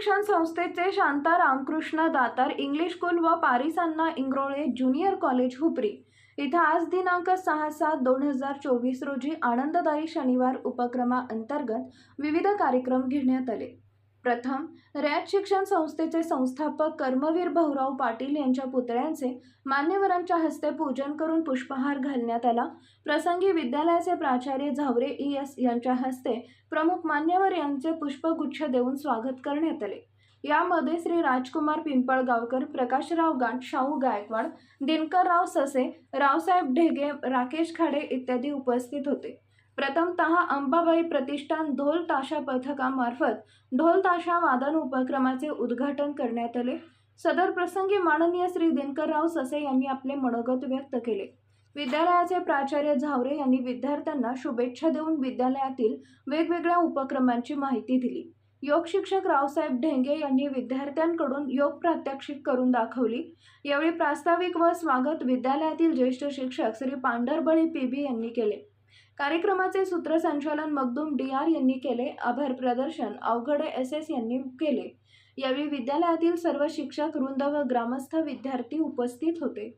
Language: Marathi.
शिक्षण संस्थेचे शांता रामकृष्ण दातार इंग्लिश स्कूल व पारिसांना इंग्रोळे ज्युनियर कॉलेज हुपरी. इथं आज दिनांक सहा सात दोन हजार चोवीस रोजी आनंददायी शनिवार उपक्रमाअंतर्गत विविध कार्यक्रम घेण्यात आले. प्रथम रयत शिक्षण संस्थेचे संस्थापक कर्मवीर भाऊराव पाटील यांच्या पुतळ्यांचे मान्यवरांच्या हस्ते पूजन करून पुष्पहार घालण्यात आला. प्रसंगी विद्यालयाचे प्राचार्य झावरे ई एस यांच्या हस्ते प्रमुख मान्यवर यांचे पुष्पगुच्छ देऊन स्वागत करण्यात आले. यामध्ये श्री राजकुमार पिंपळगावकर प्रकाशराव गाठ शाहू गायकवाड दिनकरराव ससे रावसाहेब ढेगे राकेश खाडे इत्यादी उपस्थित होते. प्रथमतः अंबाबाई प्रतिष्ठान ढोल ताशा पथकामार्फत ढोल ताशा वादन उपक्रमाचे उद्घाटन करण्यात आले. सदर प्रसंगी माननीय श्री दिनकरराव ससे यांनी आपले मनोगत व्यक्त केले. विद्यालयाचे प्राचार्य झावरे यांनी विद्यार्थ्यांना शुभेच्छा देऊन विद्यालयातील वेगवेगळ्या उपक्रमांची माहिती दिली. योग शिक्षक रावसाहेब ढेंगे यांनी विद्यार्थ्यांकडून योग प्रात्यक्षिक करून दाखवली. यावेळी प्रास्ताविक व स्वागत विद्यालयातील ज्येष्ठ शिक्षक श्री पांढरबळी पी बी यांनी केले. कार्यक्रमाचे सूत्रसंचालन मगदूम डी आर यांनी केले आभार प्रदर्शन अवघडे एस एस यांनी केले. यावेळी विद्यालयातील सर्व शिक्षक वृंद व ग्रामस्थ विद्यार्थी उपस्थित होते.